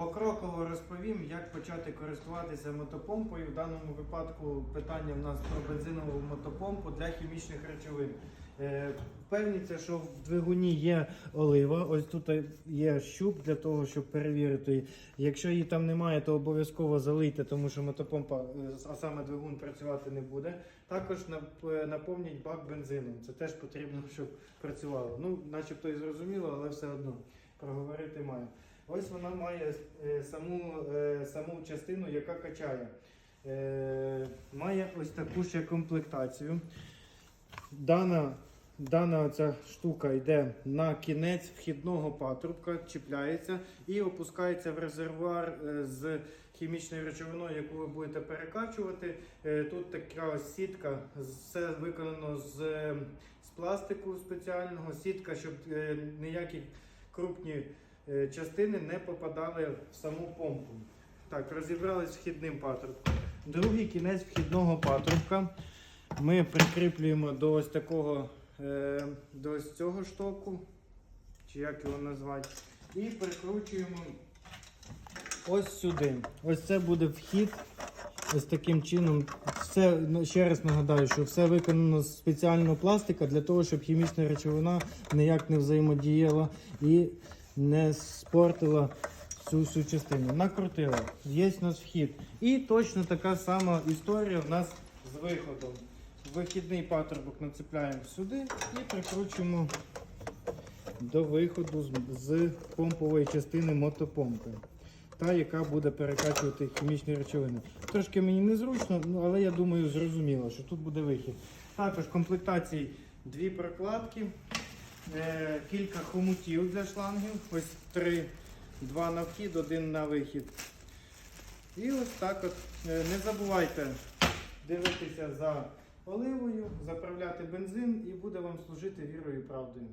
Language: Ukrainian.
Покроково розповім, як почати користуватися мотопомпою. В даному випадку питання в нас про бензинову мотопомпу для хімічних речовин. Е, Впевніться, що в двигуні є олива. Ось тут є щуп для того, щоб перевірити. Якщо її там немає, то обов'язково залийте, тому що мотопомпа, е, а саме двигун працювати не буде. Також е, наповніть бак бензином. Це теж потрібно, щоб працювало. Ну, начебто і зрозуміло, але все одно проговорити маю. Ось вона має е, саму, е, саму частину, яка качає. Е, Має ось таку ще комплектацію. Дана, дана ця штука йде на кінець вхідного патрубка, чіпляється і опускається в резервуар з хімічною речовиною, яку ви будете перекачувати. Тут така сітка, все виконано з, з пластику спеціального. Сітка, щоб ніякі крупні частини не попадали в саму помпу. Так, розібрались вхідним патрубком. Другий кінець вхідного патрубка ми прикріплюємо до ось такого, е, до ось цього штоку, чи як його назвати, і прикручуємо ось сюди. Ось це буде вхід. Ось таким чином. Все, ну, ще раз нагадаю, що все виконано з спеціального пластика для того, щоб хімічна речовина ніяк не взаємодіяла і не спортила цю всю частину. Накрутила. Є у нас вхід. І точно така сама історія в нас з виходом. Вихідний патрубок нацепляємо сюди і прикручуємо до виходу з, помпової частини мотопомпи. Та, яка буде перекачувати хімічні речовини. Трошки мені незручно, ну, але я думаю, зрозуміло, що тут буде вихід. Також комплектації дві прокладки, кілька хомутів для шлангів. Ось три, два на вхід, один на вихід. І ось так от. Е, Не забувайте дивитися за оливою, заправляти бензин і буде вам служити вірою і правдою.